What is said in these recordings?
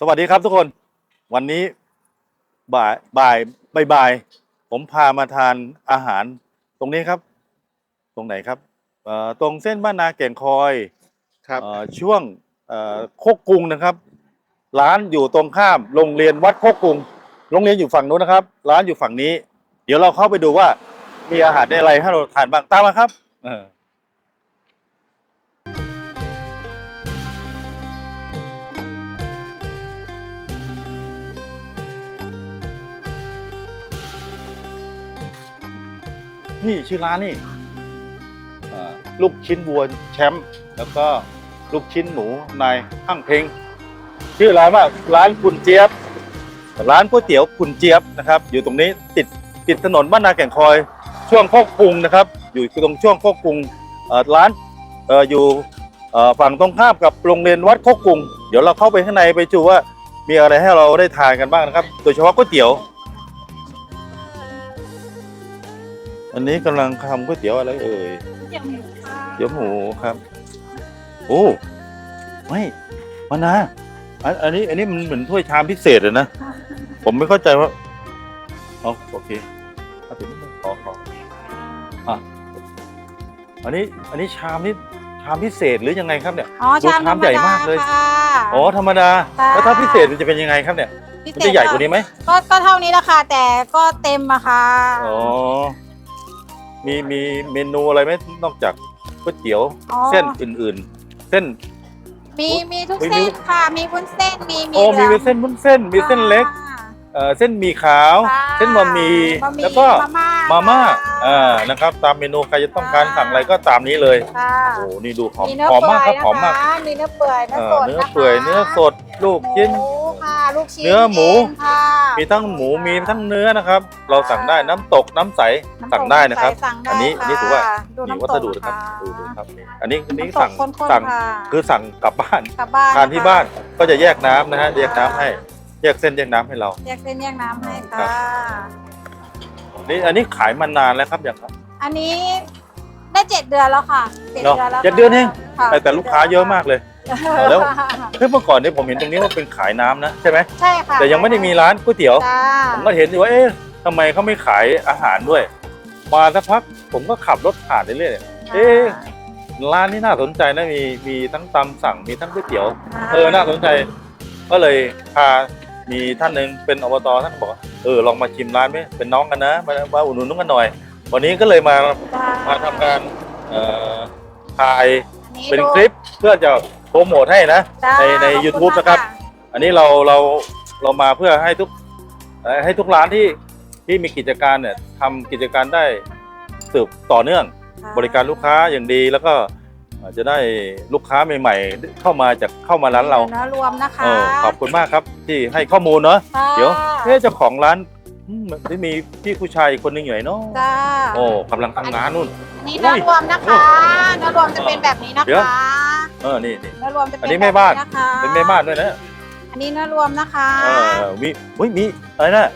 สวัสดีครับทุกคนวันนี้บ่ายบ่ายบ่ายบ่ายผมพามาทานอาหารตรงนี้ครับ ตรงไหนครับเอ่อตรงเส้นบ้านนาแก่งคอยครับเอ่อช่วงเอ่อโคกกรุงนะครับ ร้านอยู่ตรงข้ามโรงเรียนวัดโคกกรุง โรงเรียนอยู่ฝั่งนู้นนะครับ ร้านอยู่ฝั่งนี้ เดี๋ยวเราเข้าไปดูว่ามีอาหารอะไรให้เราทานบ้างตามมาครับเออ นี่ชื่อร้านนี่เอ่อลูกชิ้นวัวแชมป์แล้วก็ลูกชิ้นหมูนายห้างเพลงชื่อร้านว่าร้านคุณเจี๊ยบ ร้านก๋วยเตี๋ยวคุณเจี๊ยบนะครับ อยู่ตรงนี้ติดติดถนนบ้านนาแก่งคอย ช่วงโคกกรุงนะครับ อยู่ตรงช่วงโคกกรุงเอ่อร้านเอ่ออยู่เอ่อฝั่งตรงข้ามกับโรงเรียนวัดโคกกรุง เดี๋ยวเราเข้าไปข้างในไปดูว่ามีอะไรให้เราได้ทานกันบ้างนะครับ โดยเฉพาะก๋วยเตี๋ยว อันนี้กำลังทำก๋วยเตี๋ยวอะไรเอ่ยเดี๋ยวหมูค่ะเตี๋ยวหมูครับ โอ้ไม่มานะอันอันนี้ อันนี้มันเหมือนถ้วยชามพิเศษเลยนะ ผมไม่เข้าใจว่าอ๋อโอเคเอาถึงขอขออะอันนี้อันนี้ชามนี่ชามพิเศษหรือยังไงครับเนี่ย อ๋อดูชามชามใหญ่มากเลย ค่ะ อ๋อธรรมดา ค่ะ แล้วถ้าพิเศษมันจะเป็นยังไงครับเนี่ยพิมันเศษจะใหญ่กว่านี้ไหมก็ก็เท่านี้แหละค่ะแต่ก็เต็มอะค่ะ อ๋อ มีมีเมนูอะไรไหมนอกจากก๋วยเตี๋ยวอ๋อ เส้นอื่นๆ เส้น มีมีทุกมี เส้นค่ะ มีวุ้นเส้น มีมีโอ้มีหลืงเส้นวุ้นเส้น มีเส้นเล็กค่ะเอ่อเส้นหมี่ขาวค่ะเส้นบะหมี่บะหมี่แล้วก็มามาม่าม่า ค่ะ อ่านะครับตามเมนูใครจะต้องการสั่งอะไรก็ตามนี้เลยค่ะโอ้นี่ดูหอมมีเนื้อหอมเปื่มาอกยครับหอมมากนะคะมีเนื้อเปื่อยเนื้อเอ่สอดเนื้อนะคะเปื่อยเนื้อสดลูกชิ้น หมูค่ะลูกชิ้นเนื้อหมูเงค่ะ มีทั้งหมูมีทั้งเนื้อนะครับ เราสั่งได้น้ำตกน้ำใสน้ำตกสั่งได้นะครับ ใส่สั่งได้อันนี้ค่ะนี่ถือว่าดูมีน้ำวัตสกดุนะครับค่ะดูดูครับนี่อันนี้อันนี้น้ำตกสั่งข้นๆสั่งค่ะคือสั่งกลับบ้าน กลับบ้านทานที่ะคะบ้านก็จะแยกน้ำนะฮะแยกน้ำให้แยกเส้นแยกน้ำให้เรา แยกเส้นแยกน้ำให้ครัค่ะบ นี่อันนี้ขายมานานแล้วครับอย่างครับ อันนี้ได้เจ็ดเดือนแล้วค่ะเจ็ดเหรอเดือนแล้วเจ็ดเดือนเองค่ะแต่แต่ลูกค้าเยอะมากเลย แล้วเฮ้ยเมื่อก่อนเนี่ยผมเห็นตรงนี้ว่าเป็นขายน้ำนะใช่ไหมใช่ค่ะแต่ยังไม่ได้มีร้านก๋วยเตี๋ยวจ้าผมก็เห็นอยู่ว่าเอ๊ะทำไมเขาไม่ขายอาหารด้วย มาสักพักผมก็ขับรถผ่านเรื่อยๆเอ๊ะร้านนี้น่าสนใจนะมีมีทั้งตำสั่งมีทั้งก๋วยเตี๋ยว เออน่าสนใจ ก็เลยพามีท่านหนึ่งเป็นอบตท่านบอกว่า เออลองมาชิมร้านไหมเป็นน้องกันนะมามาอุดหนุนกันหน่อย วันนี้ก็เลยมาจ้ามาทำการเอ่อถ่ายอัเป็นคลิปเพื่อจะโปรโมทให้นะจ้าในในขอณ YouTube มากนะครับ อันนี้เราเราเรามาเพื่อให้ทุกเอ่อให้ทุกร้านที่ที่มีกิจการเนี่ยทำกิจการได้สืบต่อเนื่องค่ะบริการลูกค้าอย่างดีแล้วก็เอ่อจะได้ลูกค้าใหม่ๆ เข้ามาจากเข้ามาร้านเราเนื้อรวมนะคะเออขอบคุณมากครับที่ให้ข้อมูลเนาะค่ะเดี๋ยวเอ๊ะเจ้าของร้านอืมที่มีพี่ผู้ชายอีกคนหนึงอยู่ไหนเนาะจ้าโอ้กำลังทำงานนู่น นี่เนื้อรวมนะคะเนื้อรวมจะเป็นแบบนี้นะเดี๋ยว คะเออนี่นี่ เนื้อรวมจะเป็นอันนี้แม่บ้าน บบนะคะเป็นแม่บ้านด้วยนะอันนี้เนื้อรวมนะคะเออมีอุ้ยมีอะไรนะ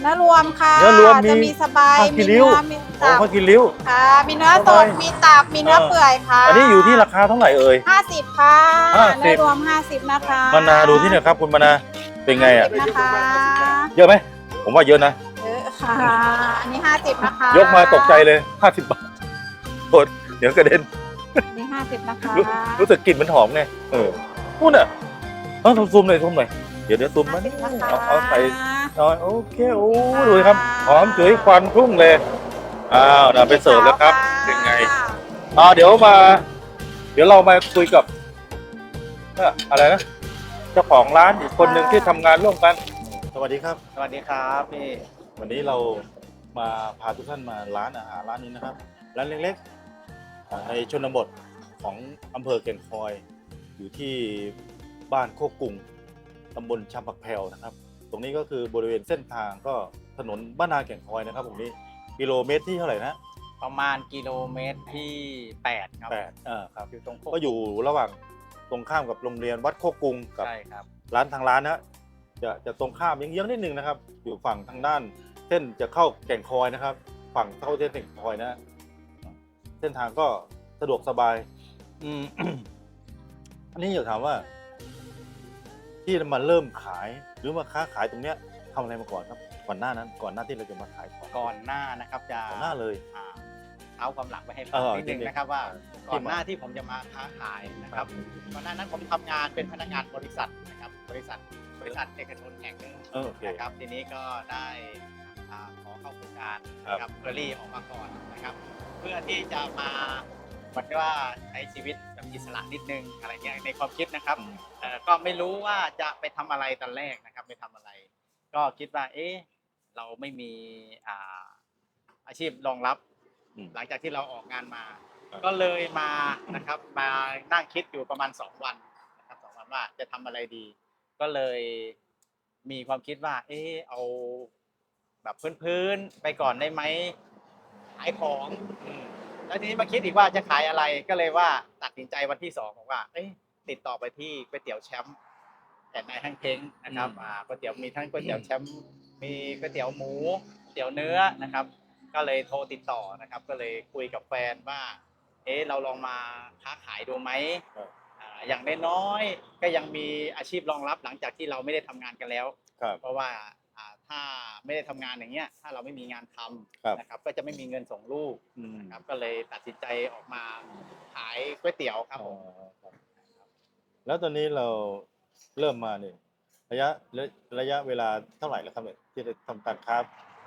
เนื้อรวมค่ะเนื้อรวมมีจะมีสบายผักขี้มีริ้ว เนื้อมี โอ้ตับข้าวกินริ้ว ค่ะ มีเนื้อสเอาดไปมีตับ มีเนื้อเออเปื่อยค่ะอันนี้อยู่ที่ราคาเท่าไหร่เอ่ยห้าสิบค่ะห้าสิบ เนื้อรวมห้าสิบนะคะมานาดูที่เนี่ยครับคุณมานาเป็นไงอะ 50นะคะเยอะไหมผมว่าเยอะนะ เยอะค่ะ อันนี้ห้าสิบนะคะยกมาตกใจเลย 50 บาทโทษเดี๋ยวกระเด็นอันนี้ห้าสิบนะคะรู้รู้สึกกลิ่นมันหอมไง เออพูดอะเออซูมหน่อยซูมหน่อยเดี๋ยวเดี๋ยวซูมมา50นะคะ เอาเอาใส่หน่อยโอเคโอ้ดูสิครับหอมจุ๋ยควันพุ่งเลย อ้าวนะไปเสิร์ฟแล้วครับเป็นไงอ่าเดี๋ยวมา เดี๋ยวเรามาคุยกับเอ่ออะไรนะเจ้าของร้านอีกคนหนึ่งที่ทำงานร่วมกัน สวัสดีครับ สวัสดีครับพี่ วันนี้เรามาพาทุกท่านมาร้านอาหารร้านนี้นะครับ ร้านเล็กๆอ่าในชนบทของอำเภอแก่งคอย อยู่ที่บ้านโคกกุงตำบลชำปักแพรวนะครับ ตรงนี้ก็คือบริเวณเส้นทางก็ถนนบ้านนาแก่งคอยนะครับตรงนี้ กิโลเมตรที่เท่าไหร่นะประมาณกิโลเมตรที่ 8 ครับแปดอ่าครับ อยู่ตรงโคก็อยู่ระหว่างตรงข้ามกับโรงเรียนวัดโคกกุงกับ ใช่ครับ ร้านทางร้านนะจะจะตรงข้ามเยื้องๆนิดนึงนะครับ อยู่ฝั่งทางด้าน เส้นจะเข้าแก่งคอยนะครับ ฝั่งเข้าเส้นแก่งคอยนะ เส้นทางก็สะดวกสบาย อืม อันนี้อยากถามว่าทที่มาเริ่มขายหรือมาค้าขายตรงเนี้ยทำอะไรมาก่อนครับ ก่อนหน้านั้น ก่อนหน้าที่เราจะมาขายของก่อนหน้านะครับจะก่อนหน้าเลยอ่าเอาความหลังไปให้เอฟังอนิดนึงจริงๆนะครับว่าที่ก่อนหน้ามาที่ผมจะมาค้าขายนะครับก่อนหน้านั้นผมทำงานเป็นพนักงานบริษัทนะครับบริษัทบริษัทเอกชนแห่งหนึ่งเออโอเคนะครับทีนี้ก็ได้อ่าขอเข้าโครงการครับนะครับเพื่อรี่ออกมาก่อนนะครับ เพื่อที่จะมาเหมือนกับว่าใช้ชีวิตแบบอิสระนิดนึงอะไรเงี้ยในความคิดนะครับเอ่อก็ไม่รู้ว่าจะไปทำอะไรตอนแรกนะครับไปทำอะไร ก็คิดว่าเอ๊ะ เราไม่มีอ่าอาชีพรองรับ อืม หลังจากที่เราออกงานมา ครับ ก็เลยมานะครับมานั่งคิดอยู่ประมาณสองวันนะครับสองวันว่าจะทำอะไรดี ก็เลยมีความคิดว่า เอ๊ะเอาแบบพื้นๆไปก่อนได้ไหมขายของ อืม แล้วทีนี้มาคิดอีกว่าจะขายอะไรก็เลยว่าตัดสินใจวันที่สองบอกว่า เอ๊ะติดต่อไปที่ก๋วยเตี๋ยวแชมป์ แต่นายทั้งเพ้งนะครับอืมอ่าก๋วยเตี๋ยวมีทั้งก๋วยเตี๋ยวแชมป์มีก๋วยเตี๋ยวหมูก๋วยเตี๋ยวเนื้อนะครับ ก็เลยโทรติดต่อนะครับ ก็เลยคุยกับแฟนว่า เอ๊ะเราลองมาค้าขายดูไหมครับอ่าอย่างน้อยๆก็ยังมีอาชีพรองรับหลังจากที่เราไม่ได้ทำงานกันแล้ว ครับ เพราะว่าอ่าถ้าไม่ได้ทำงานอย่างเงี้ยถ้าเราไม่มีงานทำครับ นะครับ ก็จะไม่มีเงินส่งลูกอืมนะครับก็เลยตัดสินใจออกมาขายก๋วยเตี๋ยวครับผมอ๋อครับแล้วตอนนี้เรา เริ่มมาเนี่ยระยะระระยะเวลาเท่าไหร่แล้วครับเนี่ยที่จะทำการค้า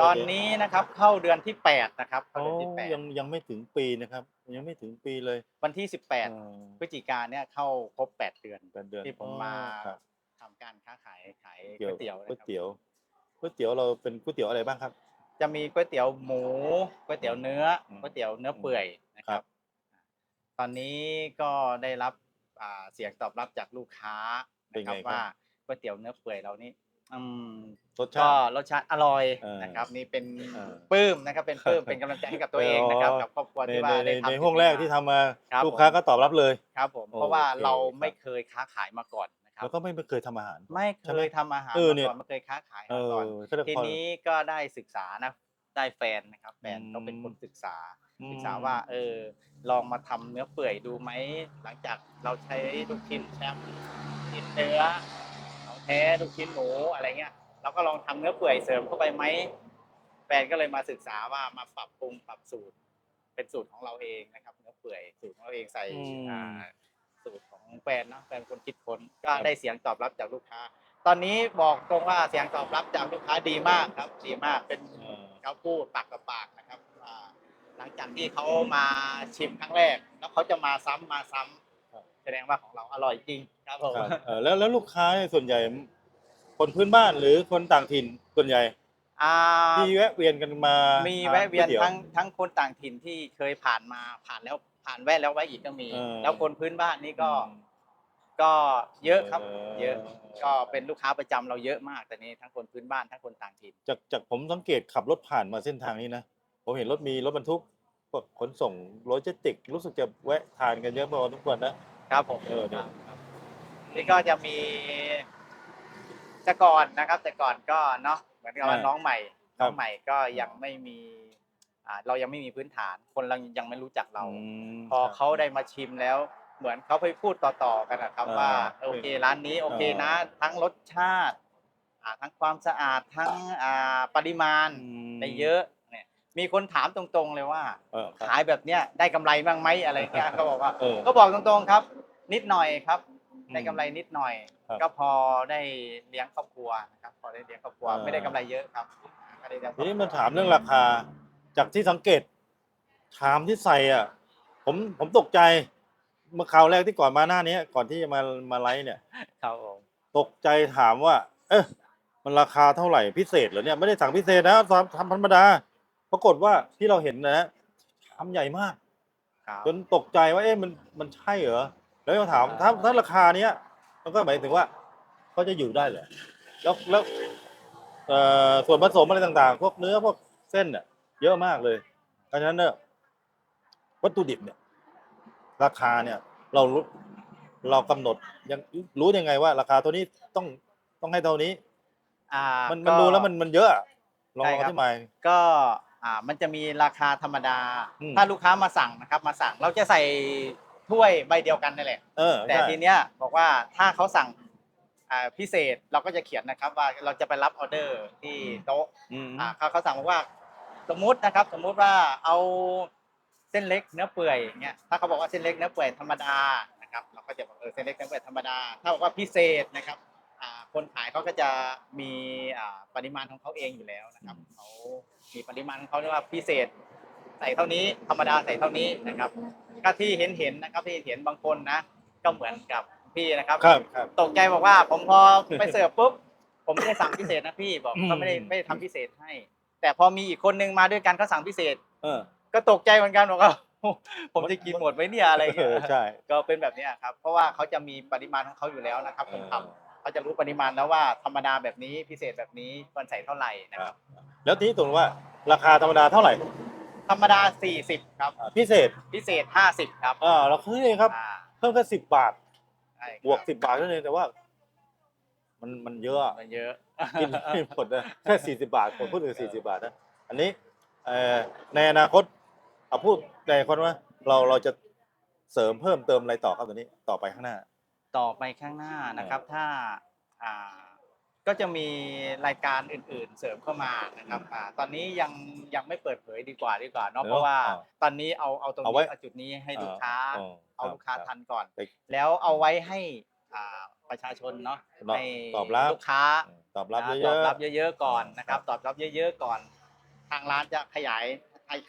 ตอนนี้นะครับเข้าเดือนที่8นะครับเข้าโอ้เดือนที่ยังยังไม่ถึงปีนะครับ ยังไม่ถึงปีเลย8วันที่เอ18อพฤศจิกาเนี่ยเข้าครบ8เดือน แปดเดือนที่ผมอ๋อมาครับทำการค้าขายขายเกี่ก๋วยเตี๋ยวนะก๋วยครับเตี๋ยวก๋วยเตี๋ยวเราเป็นก๋วยเตี๋ยวอะไรบ้างครับ จะมีก๋วยเตี๋ยวหมูก๋วยเตี๋ยวเนื้ออมก๋วยเตี๋ยวเนื้อเปื่อยนะคครัรับ บ ตอนนี้ก็ได้รับอ่าเสียงตอบรับจากลูกค้าเป็ นนะครับไงครับ ว่าก๋วยเตี๋ยวเนื้อเปื่อยเรานี่อืมรสก็ชาติ รสชาติอร่อยเออนะครับ นี่เป็นเออ ปลื้มนะครับเป็นปลื้มเป็นกำลังใจให้กับตัวเองนะครับอ๋อกับครอบครัวในที่ในว่าในได้ทำในห้องแรกที่ทำมาครับลูกค้าก็ตอบรับเลย ครับผมโอเพราะว่าเคเราครับ ไม่เคยค้าขายมาก่อนนะครัแล้บ วก็ไม่เคยทำอาหาร ไม่ใช่เคไหมยทำอาหารเออมาเนี่ย ก่อนไม่เคยค้าขายเอมาอก่อน ก็เลยทีพอ นี้ก็ได้ศึกษานะได้แฟนนะครับแฟนอืมเขาเป็นคนศึกษา อืม ศึกษาว่าเออลองมาทำเนื้อเปื่อยดูไหมหลังจากเราใช้ลูกชิ้นแชมป์ชิ้น เนื้อของแท้ลูกชิ้นหมูอะไรเงี้ยเราก็ลองทำเนื้อเปื่อยเสริมเข้าไปไหมแฟนก็เลยมาศึกษาว่ามาปรับปรุงปรับสูตร เป็นสูตรของเราเองนะครับ เนื้อเปื่อยสูตรของเราเองใส่อืมอ่าสูตรของแฟนเนาะแฟนเป็นคนคิดค้นก็ได้เสียงตอบรับจากลูกค้า ตอนนี้บอกตรงว่าเสียงตอบรับจากลูกค้าดีมากครับ ดีมากเป็นเออเขาพูดปากกับปากนะครับว่าหลังจากที่เขามาชิมครั้งแรก แล้วเขาจะมาซ้ำมาซ้ำ แสดงว่าของเราอร่อยจริงครับผมครับเออแล้วแล้วลูกค้าเนี่ยส่วนใหญ่ คนพื้นบ้านหรือคนต่างถิ่นส่วนใหญ่อ่าที่แวะเวียนกันมามีมีแวะเวียนทั้งทั้งคนต่างถิ่นที่เคยผ่านมาผ่านแล้วผ่านแวะแล้วแวะอีกก็มีแล้วคนพื้นบ้านนี่ก็ก็เยอะครับ เยอะก็เป็นลูกค้าประจำเราเยอะมากแต่นี้ทั้งคนพื้นบ้านทั้งคนต่างถิ่น จากจากผมสังเกตขับรถผ่านมาเส้นทางนี้นะ ผมเห็นรถมีรถบรรทุกพวกขนส่งโลจิสติกส์รู้สึกจะแวะทานกันเยอะพอทุกคนนะครับผมเออเนี่ยครับนี่ก็จะมีแต่ก่อนนะครับ แต่ก่อนก็เนาะเหมือนกับว่าน้องใหม่น้องใหม่ก็ยังไม่มีอ่าเรายังไม่มีพื้นฐาน คนเรายังไม่รู้จักเรามพอเขาได้มาชิมแล้ว เหมือนเขาไปพูดต่อๆกันนะครับอ่าว่าเออโอเคร้านนี้โอเคนะ ทั้งรสชาติอ่าทั้งความสะอาดทั้งอ่าปริมาณอืม ได้เยอะเนี่ย มีคนถามตรงๆเลยว่า เออครับ ขายแบบเนี้ยได้กำไรบ้างไหมอะไรเงี้ยเขาบอกว่า เออก็บอกตรงๆครับ นิดหน่อยครับ ได้กำไรนิดหน่อย ครับก็พอได้เลี้ยงครอบครัวนะครับ พอได้เลี้ยงครอบครัวอ่า ไม่ได้กำไรเยอะครับก็ได้เลี้ยงครทีอบครัวนี้มาถามเรื่องราคา จากที่สังเกตชามที่ใส่อะ ผมผมตกใจ เมื่อคราวแรกที่ก่อนมาหน้านี้ก่อนที่จะมามาไลฟ์เนี่ย ครับผมตกใจถามว่า เอ๊ะมันราคาเท่าไหร่พิเศษเหรอเนี่ยไม่ได้สั่งพิเศษนะทำทำธรรมดา ปรากฏว่าที่เราเห็นนะฮะชามใหญ่มาก ครับจนตกใจว่าเอ๊ะมันมันใช่เหรอแล้วก็ถามถ้าถ้าราคาเนี้ยมันก็หมายถึงว่าเขาจะอยู่ได้เหรอแล้วแล้วเอ่อส่วนผสมอะไรต่างๆ พวกเนื้อพวกเส้นเนี่ยเยอะมากเลยเพราะฉะนั้นเนี่ยวัตถุดิบเนี่ย ราคาเนี่ย เรารู้เรากำหนดยังรู้ยังไงว่า ราคาตัวนี้ต้องต้องให้เท่านี้ อ่ามันก็มันดูแล้วมันมันเยอะอะลองใช่ลองคอรับธิบาย ก็ อ่ามันจะมีราคาธรรมดา อืม ถ้าลูกค้ามาสั่งนะครับ มาสั่งเราจะใส่ถ้วยใบเดียวกันนั่นแหละ เออแต่ใช่ทีเนี้ยบอกว่าถ้าเขาสั่งอ่าพิเศษเราก็จะเขียนนะครับว่าเราจะไปรับออเดอร์ที่โต๊ะอืมอ่าเขาเขาสั่งบอกว่าสมมุตินะครับ สมมุติว่าเอาเส้นเล็กเนื้อเปื่อยเงี้ยถ้าเขาบอกว่าเส้นเล็กเนื้อเปื่อยธรรมดานะครับเราก็จะบอกเออเส้นเล็กเนื้อเปื่อยธรรมดาถ้าบอกว่าพิเศษนะครับอ่า คนขายเขาก็จะมีอ่าปริมาณของเขาเองอยู่แล้วนะครับเขามีปริมาณของเขาเรียกว่าพิเศษ ใส่เท่านี้ธรรมดาใส่เท่านี้นะครับก็ที่เห็นเห็นๆนะครับที่เห็นบางคนนะ ก็เหมือนกับพี่นะครับครับครับ ตกใจบอกว่าผมพอไปเสิร์ฟปุ๊บผมไม่ได้สั่งพิเศษนะพี่บอกอืมเขาไม่ได้ไม่ได้ทำพิเศษให้ แต่พอมีอีกคนนึงมาด้วยกันเขาสั่งพิเศษ เออ ก็ตกใจเหมือนกันบอกว่าผมจะกินหมดไหมเนี่ยอะไรเอเงี้อยใช่ก็เป็นแบบเนี้ยครับ เพราะว่าเขาจะมีปริมาณของเขาอยู่แล้วนะครับคนทำ เขาจะรู้ปริมาณแล้วว่าธรรมดาแบบนี้พิเศษแบบนี้ควรใส่เท่าไหร่นะคครัรับบแล้วทีนี้ตรงว่าราคาธรรมดาเท่าไหร่ธรรมดา 40 ครับ อ่าพิเศษพิเศษ 50 ครับอ่าเราคือนี่ครับ อ่าเพิ่มแค่สิบบาท ใช่ครับบวกสิบบาทเท่านั้นเองแต่ว่า มันมันเยอะอะมันเยอะ กินไม่หมดนะแค่สี่สิบาทผมพูดถึงสี่สิบาทนะอันนี้เอ่อในอนาคตเอาพูดในอนาคนว่าเราเราจะเสริมเพิ่มเติมอะไรต่อครับตัวนี้ต่อไปข้างหน้า ต่อไปข้างหน้านะครับ ถ้าอ่าก็จะมีรายการอื่น ๆ เสริมเข้ามานะครับอ่าตอนนี้ยังยังไม่เปิดเผยดีกว่าดีกว่าเนาะเดี๋ยวเพราะว่าอ่าตอนนี้เอาเอาตรงเอาไว้นี้เอาจุดนี้ให้ลูกค้า อ๋อเอาลูกค้าครับทันก่อน ไปแล้วเอาไว้ให้อ่าประชาชนเนาะตอบให้ตอบรับ ลูกค้า ตอบรับนะเยตอบอะ รับเยอะๆก่อนนะครับครับ ตอบรับเยอะๆก่อน ทางร้านจะขยาย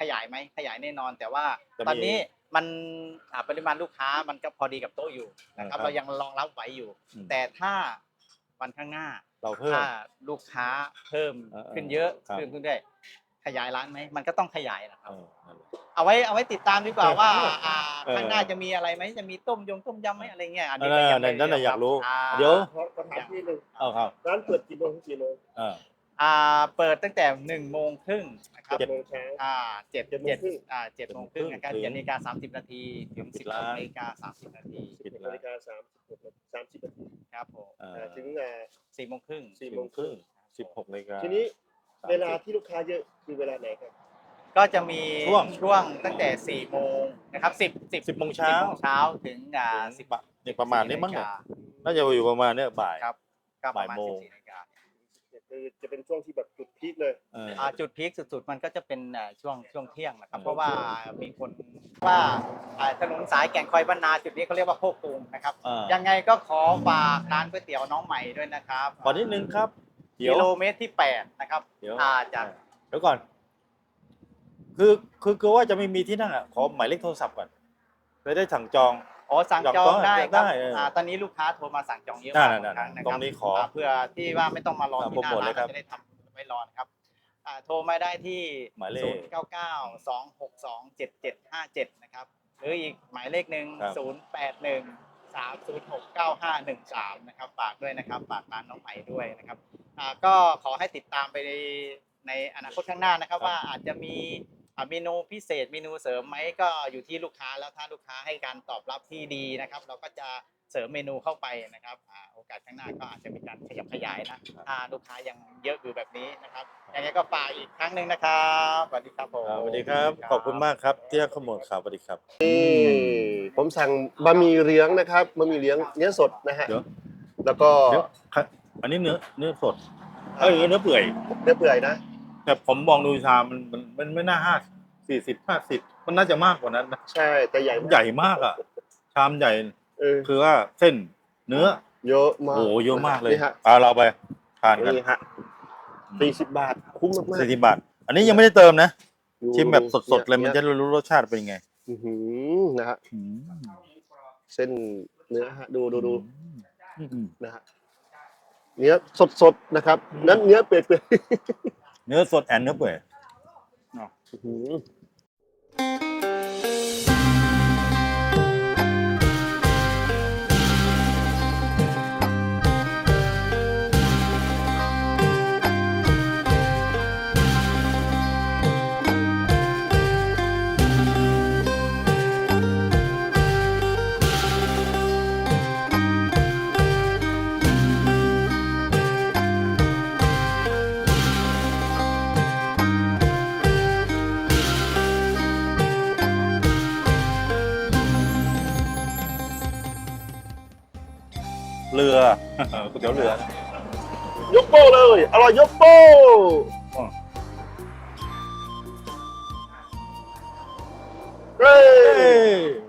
ขยายไหมขยายแน่นอน แต่ว่าจะมีตอนนี้ มันอ่าปริมาณลูกค้ามันก็พอดีกับโต๊ะอยู่นะครับครับเรายังรองรับไหวอยู่ อืมแต่ถ้าวันข้างหน้าเราเพิ่มถ้าลูกค้าเพิ่มเออขึ้นเยอะครับขึ้นขึ้นได้ขยายร้านไหมมันก็ต้องขยายนะครับ เออนั่นแหละ เอาไว้เอาไว้ติดตามดีกว่าว่าอ่าเออ ข้างหน้าจะมีอะไรไหมจะมีต้มยงต้มยำไหมอะไรเงี้ยอันนั่นี้นก็น่ะยังไม่นั่นน่ะอยากรู้อ่เดี๋ยวขอขอถามที่หนึ่งเอาครับร้านเปิดกี่โมงถึงกี่โมงเออ อ่าเปิดตั้งแต่หนึ่งโมงครึ่งนะครับเจ็ดโมงเช้า อ่าเจ็ดเจ็ดโมงเจ็ดครึ่ง อ่าเจ็ดโมงครึ่งนะครับถึงเจ็ดนาฬิกาสามสิบนาทีถึงปิสิดบร้านนาฬิกาสามสิบนาทีปิดสิบร้านนาฬิกาสามสิบหกสามสิบนาทีครับผมเอออ่าถึงอ่าสี่โมงครึ่งสี่สี่โมโมงงคครึ่รึ่งงสิบหกนาฬิกา ทีนี้สมสิบเวลาที่ลูกค้าเยอะคือเวลาไหนครับ ก็จะมีช่วง ช่วงตั้งแต่สี่โมงนะครับสิบสิบ10โมงเช้าโมงเช้าถึงอ่าถึสิงบปะเนี่ยประมาณนี้มั้งเนี่ยนาฬิกาน่าจะอยู่ประมาณเนี่ยบ่าย ครับก็ประมาณบ่ายโมสิบงสี่นาฬิกา คือจะเป็นช่วงที่แบบจุดพีคเลย เอออ่าจุดพีคสุดๆ มันก็จะเป็นอ่าช่วงช่วงเที่ยงนะครับอืมเพราะว่ามีคนว่าอ่าถนนสายแก่งคอยบ้านนาจุดนี้เขาเรียกว่าโคกตูมนะครับอ่ายังไงก็ขอฝากร้านก๋วยเตี๋ยวน้องใหม่ด้วยนะครับขอนิดนึงครับ เดี๋ยว กิโลเมตรที่ 8 นะครับเดี๋ยว อ่าจากเดี๋ยวก่อน คือคือคือว่าจะไม่มีที่นั่งอะขอหมายเลขโทรศัพท์ก่อนจะได้สั่งจอง อ๋อสั่งจองจองได้คได้รับเอออ่าตอนนี้ลูกค้าโทรมาสั่งจองเยอะนั่มากนๆๆครั้งนะคตรรับงนี้ขอาเพื่อที่ว่าไม่ต้องมารออ่าที่หน้าโปรโมทร้าเลนยครับเราจะได้ทำไว้รอนะครับอ่าโทรมาได้ที่หมายเลข0 9 9 2 6 2 7 7 5 7นะครับหรืออีกหมายเลขหนึ่งครับ 0 8 1 3 0 6 9 5 1 3นะครับฝากด้วยนะครับฝากร้านน้องใหม่ด้วยนะครับอ่าก็ขอให้ติดตามไปในในอนาคตข้างหน้านะครับ ว่าอาจจะมี อ่าเมนูพิเศษเมนูเสริมไหมก็อยู่ที่ลูกค้าแล้วถ้าลูกค้าให้การตอบรับที่ดีนะครับ เราก็จะเสริมเมนูเข้าไปนะครับอ่าโอกาสข้างหน้าก็อาจจะมีการขยับขยายนะถ้าลูกค้ายังเยอะอยู่แบบนี้นะครับยังไงก็ฝากอีกครั้งหนึ่งนะครับสวัสดีครับผมอ่าสวัสดีครับ ขอบคุณมากครับที่ให้ข้อมูลข่าวสวัสดีครับผมสั่งบะหมี่เลี้ยงนะครับบะหมี่เลี้ยงเนื้อสดนะฮะเดี๋ยว แล้วก็เดี๋ยวครับอันนี้เนื้อเนื้อสดเอ้ยเนื้อเปื่อยเนื้อเปื่อยนะ แต่ผมมองดูชามมันมันมันไม่น่าห้าสี่สิบห้าสิบมันน่าจะมากกว่านั้นนะใช่แต่ใหญ่มากใหญ่มากอะ ชามใหญ่ เออคือว่าเส้นเนื้อ เยอะมากโอ้โหเยอะมากเลยนี่ฮะเอาเราไปทานกันนี่ฮะสี่สิบบาทคุ้มมากๆสี่สิบบาท อันนี้ยังไม่ได้เติมนะดูชิมแบบสดๆเลยมันจะนี่รู้รสชาติเป็นยังไงอื้อหือนะฮะอืมเส้นเนื้อฮะดูดูดูอืม นะฮะเนื้อสดๆนะครับ นั้นเนื้อเปื่อย เนื้อสดแอนเนื้อเปื่อยๆอื้อหื ก๋วยเตี๋ยวเรือยกโป้เลย อร่อยยกโป้อืมเฮ้เฮ้ยย